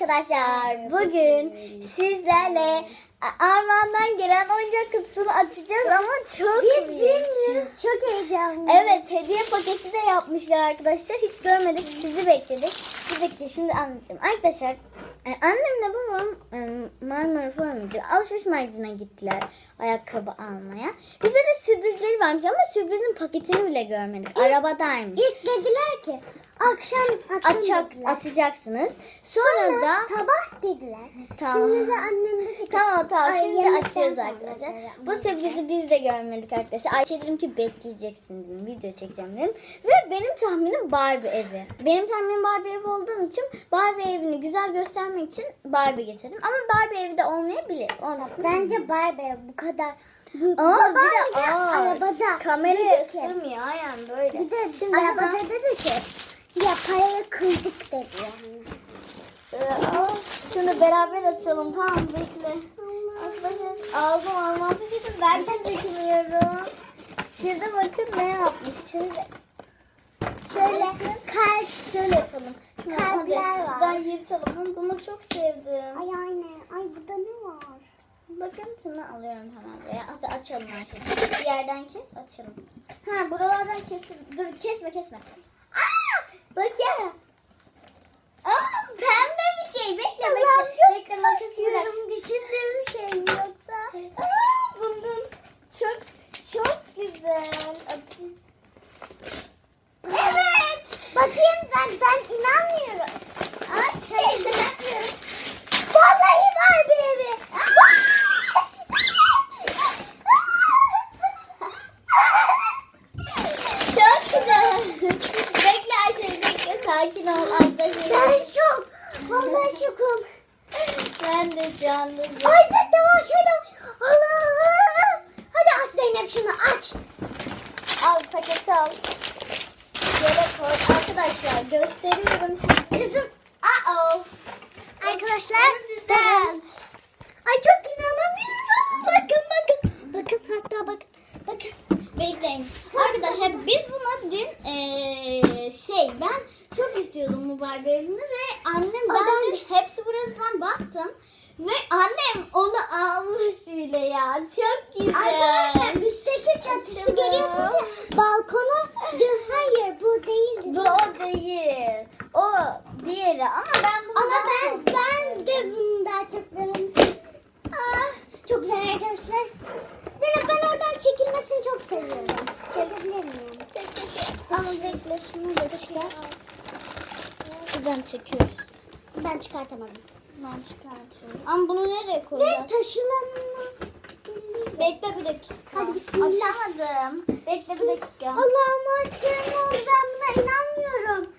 arkadaşlar. Bugün sizlerle Armağan'dan gelen oyuncak kutusunu açacağız ama çok büyük. Çok heyecanlı. Evet hediye paketi de yapmışlar arkadaşlar. Hiç görmedik sizi bekledik. Bir dakika şimdi anlatacağım. Arkadaşlar e, annemle babam e, Marmara Formacı alışveriş merkezine gittiler ayakkabı almaya. Bize de sürprizleri varmış ama sürprizin paketini bile görmedik. Arabadaymış. İlk dediler ki akşam akşam Açak, dediler. atacaksınız. Sonra, Sonra da sabah dediler. Tamam. Şimdi de annem dedi ki Tamam tamam Ay, şimdi açıyoruz arkadaşlar. Bu sürprizi biz de görmedik arkadaşlar. Ayşe dedim ki bekleyeceksin dedim. Video çekeceğim dedim. Ve benim tahminim Barbie evi. Benim tahminim Barbie evi olduğum için Barbie evini güzel göstermek için Barbie getirdim. Ama Barbie evi de olmayabilir. Olmasın. bence Barbie bu kadar büyük. Aa, bir de arabada. Kameraya sığmıyor aynen böyle. Bir de Şimdi arabada hemen- dedi ki ya parayı kırdık dedi yani. Aa, Şimdi beraber açalım tamam bekle. Arkadaşlar aldım almam peşitim ben de çekmiyorum. Şurada bakın ne yapmış. Şöyle Şöyle kalp şöyle yapalım. Kalpler var. Şuradan yırtalım. Bunu çok sevdim. Ay anne. Ay burada ne var? Bakın şunu alıyorum hemen buraya. Hadi açalım Ayşe. Bir yerden kes açalım. Ha buralardan kesin. Dur kesme kesme. Aa, bak ya. Aa, pembe bir şey. Bekle bekle. Bekle makası bırak. Diyorum düşündüğüm şey mi yoksa? Aa, bunun çok çok güzel. Açayım. Evet. Bakayım ben ben inanmıyorum. Aç. Şey, Vallahi var bir evi. Çok güzel. bekle Ayşe bekle. Sakin ol arkadaşlar. Ben şok. Vallahi şokum. Ben de şu anda. Ay ben de var şöyle. Allah. Hadi aç Zeynep şunu aç. Al paketi al. Yere koy. Arkadaşlar gösteriyorum. Kızım. Uh-oh. Arkadaşlar. Evet. Ay çok inanamıyorum. Bakın bakın. Bakın hatta bakın. Bakın. Bekleyin. Arkadaşlar biz buna dün eee, şey ben çok evini ve annem ben de hepsi burasından baktım. Ve annem onu almış bile ya. Çok güzel. Arkadaşlar üstteki çatısı Açalım. görüyorsunuz ya. Balkonu. Hayır bu değil. Bu o değil. O diğeri ama ben bunu Ama daha ben çok ben sevdim. de bunu daha çok beğendim. Ah, çok güzel arkadaşlar. Zeynep ben oradan çekilmesini çok seviyorum. Çekebilir miyim? Ama bekle şunu da çıkar. Buradan çekiyoruz. Ben çıkartamadım. Ben çıkartıyorum. Ama bunu nereye Ve koyacağız? Taşılanma. Bekle bir dakika. Hadi bismillah. Açamadım. Bekle bir dakika. Allah'ım artık oldu. Ben buna inanmıyorum.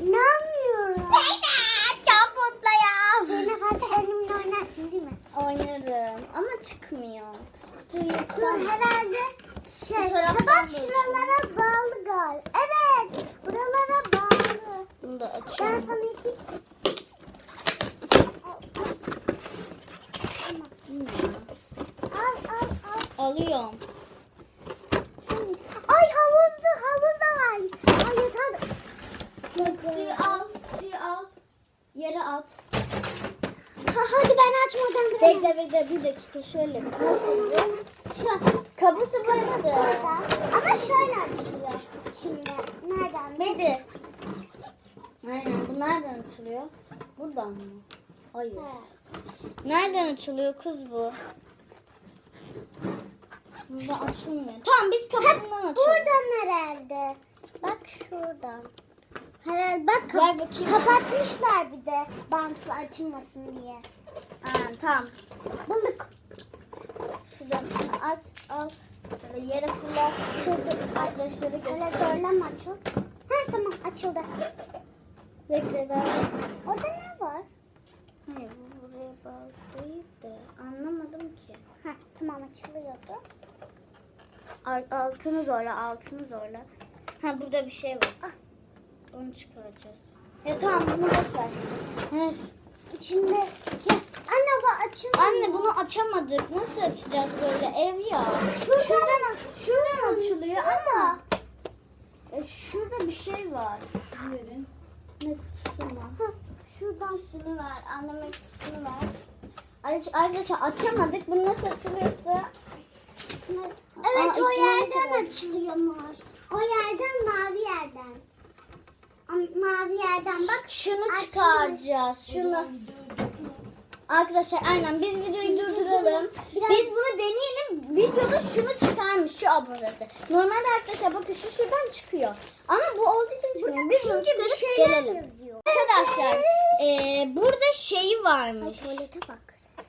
İnanmıyorum. Zeynep çok mutlu ya. Zeynep hadi elimle oynarsın değil mi? Oynarım ama çıkmıyor. Kutuyu Bu herhalde şey. Bu taraftan şuralara bağlı gal. Evet. Buralara bağlı. Bunu da Ben açıyorum. sana iki... Al al al. Alıyorum. Ay havuzlu havuz da var. Ay yeter. Kutuyu al. Kutuyu al. Yere at. Ha, hadi ben açmadan bekle bir dakika şöyle. Nasıl? Şu kapısı burası. Ama şöyle açılıyor. Şimdi nereden? Bekle. Aynen bu nereden açılıyor? Buradan mı? Hayır. Evet. Nereden açılıyor kız bu? Burada açılmıyor. Tamam biz kapısından açalım. Buradan herhalde. Bak şuradan. Herhalde bak kap- kapatmışlar bir de bantla açılmasın diye. Aa, tamam. Bulduk. Şuradan at al. Böyle yere fırlat. Dur dur. Arkadaşları göster. zorlama çok. Heh tamam açıldı. Bekle ver. Orada ne var? Hayır bu buraya bağlı değil de anlamadım ki. Heh tamam açılıyordu. Al- Altını zorla altını zorla. Ha burada bir şey var. Ah. Onu çıkaracağız. Ya tamam bunu boş ver. Evet. İçindeki... Anne bu açılmıyor. Anne bunu açamadık. Nasıl açacağız böyle ev ya? Şuradan, Şuradan, şuradan açılıyor ama e, şurada bir şey var. Verin. Ne kutusu Şuradan üstünü ver. Anneme üstünü ver. Arkadaşlar açamadık. Bu nasıl açılıyorsa. Evet Aa, o yerden kadar- açılıyormuş. O yerden mavi yerden. Mavi yerden bak. Şunu çıkaracağız. Şunu. Arkadaşlar aynen biz videoyu durduralım. Biraz- Biz bunu deneyelim. Videoda şunu çıkarmış şu aparatı. Normalde arkadaşlar bakın şu şuradan çıkıyor. Ama bu olduğu için çıkmıyor. Biz bunu çıkarıp şeyler gelelim. yazıyor. Arkadaşlar eee, burada şeyi Ay varmış. tuvalete bak.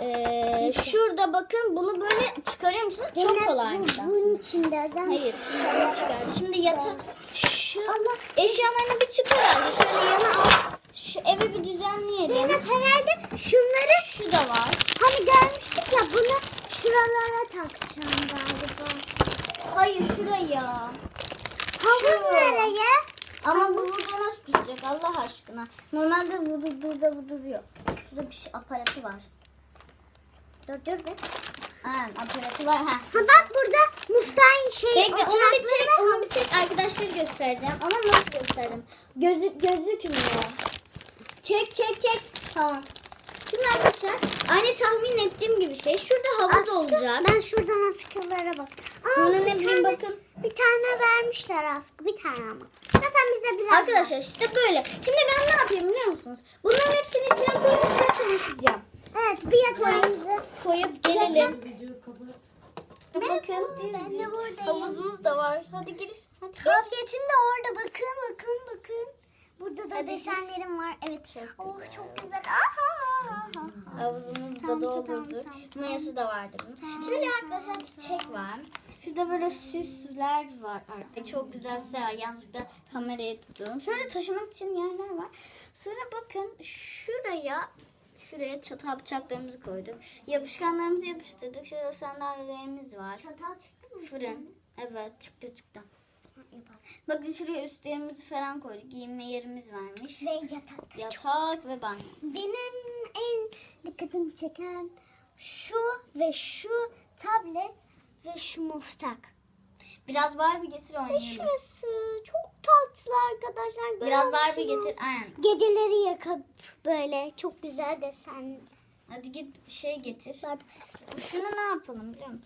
Eee, şurada bakın bunu böyle çıkarıyor musunuz? Çok kolaymış aslında. Bunun içinde. Hayır, şöyle çıkar. Şimdi yata şu Ama eşyalarını bir çıkar önce. Şöyle yana al. Şu evi bir düzenleyelim. Zeynep herhalde şunları Şu da var. hani görmüştük ya bunu şuralara takacağım galiba. Hayır şuraya. Havuz Şu. nereye? Ama bu burada nasıl duracak Allah aşkına? Normalde bu burada bu duruyor. Şurada bir şey aparatı var. Dur dur be. Aynen aparatı var. Ha. Ha bak burada muhtar şey. Bekle onu bir oturakları çek, var. onu bir çek arkadaşları göstereceğim. Ona nasıl göstereyim? Gözü, gözükmüyor. Çek çek çek. Tamam. Şimdi arkadaşlar aynı tahmin ettiğim gibi şey. Şurada havuz Askı- olacak. Ben şuradan askılara bak. Aa, ne bileyim bakın. Bir tane vermişler askı. Bir tane ama. Zaten bizde biraz Arkadaşlar işte böyle. Şimdi ben ne yapayım biliyor musunuz? Bunların hepsini içine koyup size tanıtacağım. Evet bir yatağımızı. Koyup gelelim. Ben- Bakın ben de buradayım. havuzumuz da var. Hadi gir. Hadi gir. Tabletim de orada. Bakın bakın bakın. Burada da Hadi. desenlerim var. Evet. Çok oh güzel. çok güzel. Aha. Havuzumuzu da doldurduk. tamam, tamam. Mayası da vardı bunun. Şöyle arkadaşlar çiçek var. Şurada böyle süsler var artık. Çok güzel sığar. Yanlışlıkla kameraya tutuyorum. Şöyle taşımak için yerler var. Sonra bakın şuraya şuraya çatal bıçaklarımızı koyduk. Yapışkanlarımızı yapıştırdık. Şurada sandalyelerimiz var. Çatal çıktı mı? Fırın. Evet çıktı çıktı. Bakın şuraya üstlerimizi falan koyduk. Giyinme yerimiz varmış. Ve yatak. Yatak ve banyo. Benim en dikkatimi çeken şu ve şu tablet ve şu muftak. Biraz Barbie getir oynayalım. şurası çok tatlı arkadaşlar. Biraz Barbie getir. Aynen. Geceleri yakıp böyle çok güzel desen. Hadi git bir şey getir. Şunu ne yapalım biliyor musun?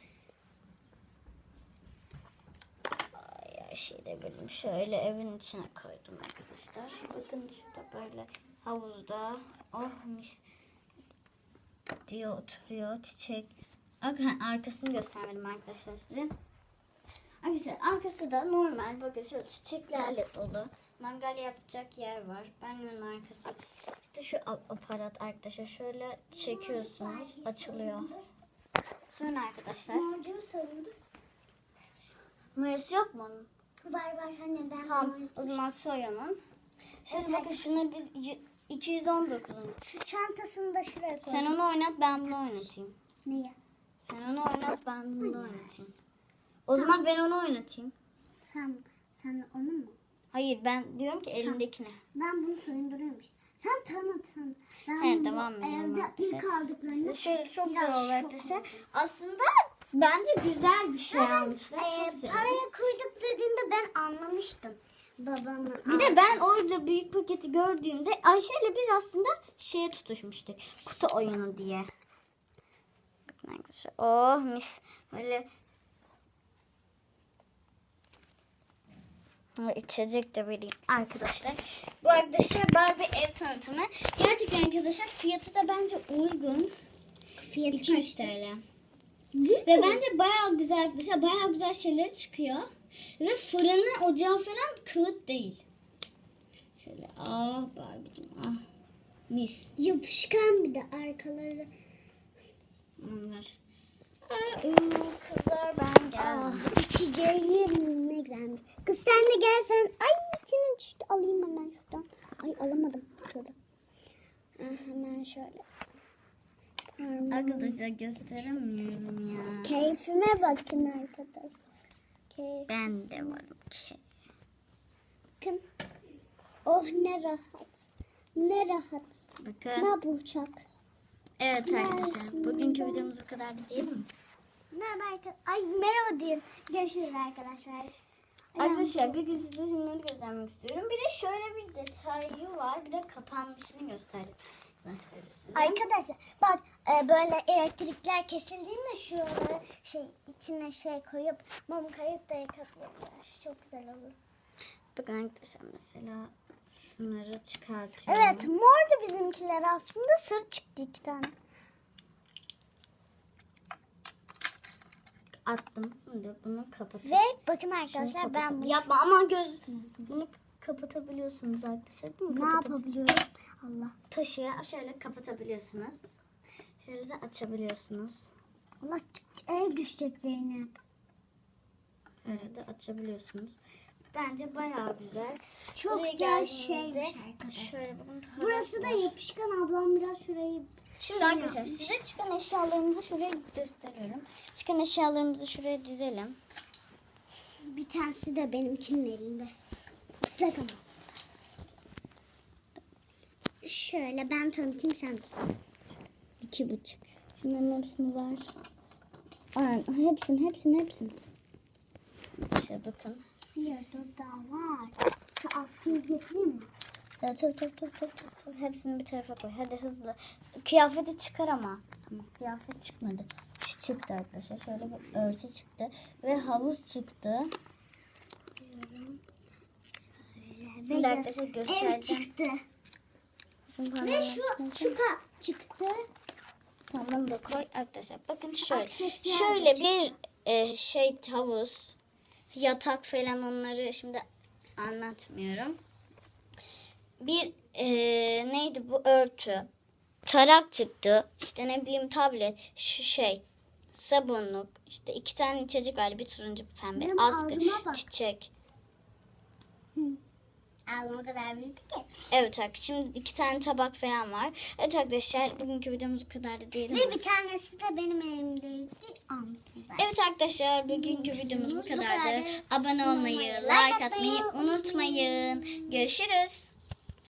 Ay, her şeyi de benim şöyle evin içine koydum arkadaşlar. Şu bakın şurada böyle havuzda. Oh mis diye oturuyor çiçek. Ar- Arkasını göstermedim arkadaşlar size. Arkadaşlar arkası da normal bakın şöyle çiçeklerle dolu. Mangal yapacak yer var. Banyonun arkası. İşte şu ap- aparat arkadaşlar şöyle çekiyorsunuz açılıyor. Sonra arkadaşlar Morcuğu soruldu. mayası yok mu onun? Var var hani ben. Tamam o zaman soyunun. Şöyle Evet. bakın şunu biz y- 219'un. Şu çantasını da şuraya koy. Sen onu oynat ben bunu oynatayım. Niye? Sen onu oynat ben bunu oynatayım. O zaman ben onu oynatayım. Sen, sen onu mu? Hayır ben diyorum ki elindekine. Ben bunu soyunduruyorum işte. Sen tanıt tanıt. Ben He, bunu devam edelim Evde arkadaşlar. ilk aldıklarında Şöyle çok biraz güzel oldu şok arkadaşlar. oldum. Aslında bence güzel bir şey almışlar. Ee, Çok sevdim. paraya koyduk dediğinde ben anlamıştım. Babamın. Bir de ben öyle büyük paketi gördüğümde Ayşe ile biz aslında şeye tutuşmuştuk. Kutu oyunu diye. Bakın arkadaşlar. Oh mis. Böyle içecek de vereyim arkadaşlar. Bu arkadaşlar Barbie ev tanıtımı. Gerçekten arkadaşlar fiyatı da bence uygun. fiyatı 200 TL. Ve bence bayağı güzel arkadaşlar. Bayağı güzel şeyler çıkıyor. Ve fırını ocağı falan kağıt değil. Şöyle ah Barbie'cim ah. Mis. yapışkan bir de arkaları. Onlar. Kızlar ben Ah, geldim. içeceğim ne güzelmiş. Kız sen de gelsen. Ay senin düştü. Alayım hemen şuradan. Ay alamadım. Şöyle. Ah, hemen şöyle. Parmağım. Arkadaşlar gösteremiyorum ya. Keyfime bakın arkadaşlar. Keyif. Ben de varım ki. Bakın. Oh ne rahat. Ne rahat. Bakın. Ne bu uçak. Evet arkadaşlar. Bugünkü videomuz bu kadardı değil mi? Merhaba arkadaşlar. Ay merhaba diyeyim. Görüşürüz arkadaşlar. Arkadaşlar bir gün size şunları göstermek istiyorum. Bir de şöyle bir detayı var. Bir de kapanmışını size. Arkadaşlar bak e, böyle elektrikler kesildiğinde şu şey içine şey koyup mum koyup da yakabilirler. Çok güzel olur. Bakın arkadaşlar mesela şunları çıkartıyorum. Evet mordu bizimkiler aslında sarı çıktı iki tane. Attım. Şimdi bunu kapatayım. Ve bakın arkadaşlar ben bunu Yapma ama göz... Bunu kapatabiliyorsunuz arkadaşlar. Mi? ne Kapatab- yapabiliyorum? Allah. Taşı şöyle kapatabiliyorsunuz. Şöyle de açabiliyorsunuz. Allah ev düşecek Zeynep. Öyle de açabiliyorsunuz. Bence bayağı güzel. Çok Buraya güzel geldiğinizde şeymiş arkadaşlar. Şöyle bakın. Burası da yapışkan ablam biraz şurayı şey arkadaşlar size çıkan eşyalarımızı şuraya gösteriyorum. Çıkan eşyalarımızı şuraya dizelim. Bir tanesi de benimkinin elinde. Islak ama. Şöyle ben tanıtayım sen. İki buçuk. Şunların hepsini ver. Aynen hepsini hepsini hepsini. Şöyle bakın. Bir dur daha var. Şu askıyı getireyim mi? Ya, tabii tabii tabii tabii tabii. Hepsini bir tarafa koy. Hadi hızlı. Kıyafeti çıkar ama. Tamam kıyafet çıkmadı. Şu çıktı arkadaşlar. Şöyle bir örtü çıktı. Ve havuz çıktı. Şimdi arkadaşlar Ev göstereceğim. çıktı. Şunu Ve şu şu çıktı. Tamam da koy arkadaşlar. Bakın şöyle. Şöyle bir e, şey havuz, yatak falan onları şimdi anlatmıyorum. Bir e, neydi bu örtü, tarak çıktı. İşte ne bileyim tablet, şu şey, sabunluk, işte iki tane içecek var. Bir turuncu bir pembe, Benim askı, ağzıma bak. Ağzım o kadar büyük ki. Evet arkadaşlar şimdi iki tane tabak falan var. Evet arkadaşlar bugünkü videomuz bu kadar değil Ve mi? bir tanesi de benim elimdeydi. Almışsın ben. Evet arkadaşlar bugünkü videomuz bu kadardı. Abone olmayı, Like atmayı unutmayın. Görüşürüz.